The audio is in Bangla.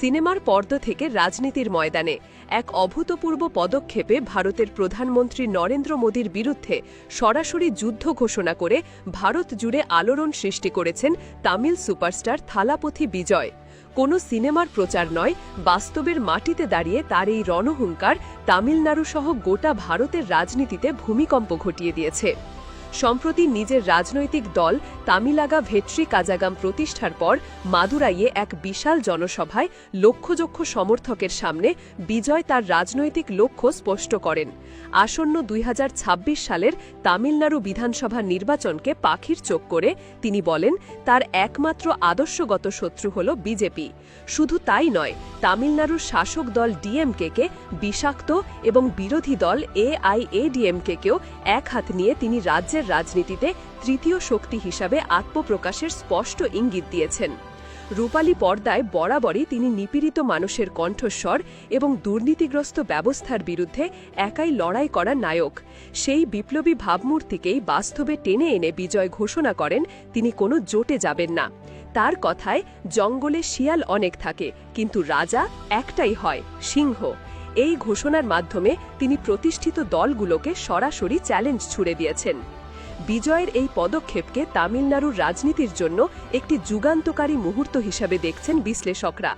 সিনেমার পর্দা থেকে রাজনীতির ময়দানে এক অভূতপূর্ব পদক্ষেপে ভারতের প্রধানমন্ত্রী নরেন্দ্র মোদীর বিরুদ্ধে সরাসরি যুদ্ধ ঘোষণা করে ভারত জুড়ে আলোড়ন সৃষ্টি করেছেন তামিল সুপারস্টার থালাপথি বিজয়। কোনো সিনেমার প্রচার নয়, বাস্তবের মাটিতে দাঁড়িয়ে তার এই রণহুঙ্কার তামিলনাড়ু সহ গোটা ভারতের রাজনীতিতে ভূমিকম্প ঘটিয়ে দিয়েছে। সম্প্রতি নিজের রাজনৈতিক দল তামিলাগা ভেট্রি কাজাগাম প্রতিষ্ঠার পর মাদুরাইয়ে এক বিশাল জনসভায় লক্ষযক্ষ সমর্থকের সামনে বিজয় তার রাজনৈতিক লক্ষ্য স্পষ্ট করেন। আসন্ন দুই হাজার ছাব্বিশ সালের তামিলনাড়ু বিধানসভা নির্বাচনকে পাখির চোখ করে তিনি বলেন, তার একমাত্র আদর্শগত শত্রু হল বিজেপি। শুধু তাই নয়, তামিলনাড়ুর শাসক দল ডিএমকেকে বিষাক্ত এবং বিরোধী দল এআইএডিএমকেকেও এক হাত নিয়ে তিনি রাজ্যের রাজনীতিতে তৃতীয় শক্তি হিসাবে আত্মপ্রকাশের স্পষ্ট ইঙ্গিত দিয়েছেন। রূপালী পর্দায় বরাবরই তিনি নিপীড়িত মানুষের কণ্ঠস্বর এবং দুর্নীতিগ্রস্ত ব্যবস্থার বিরুদ্ধে একাই লড়াই করা নায়ক। সেই বিপ্লবী ভাবমূর্তিকেই বাস্তবে টেনে এনে বিজয় ঘোষণা করেন তিনি কোনো জোটে যাবেন না। তার কথায়, জঙ্গলে শিয়াল অনেক থাকে, কিন্তু রাজা একটাই হয়, সিংহ। এই ঘোষণার মাধ্যমে তিনি প্রতিষ্ঠিত দলগুলোকে সরাসরি চ্যালেঞ্জ ছুড়ে দিয়েছেন। বিজয়ের এই পদক্ষেপকে তামিলনাড়ুর রাজনীতির জন্য একটি যুগান্তকারী মুহূর্ত হিসাবে দেখছেন বিশ্লেষকরা।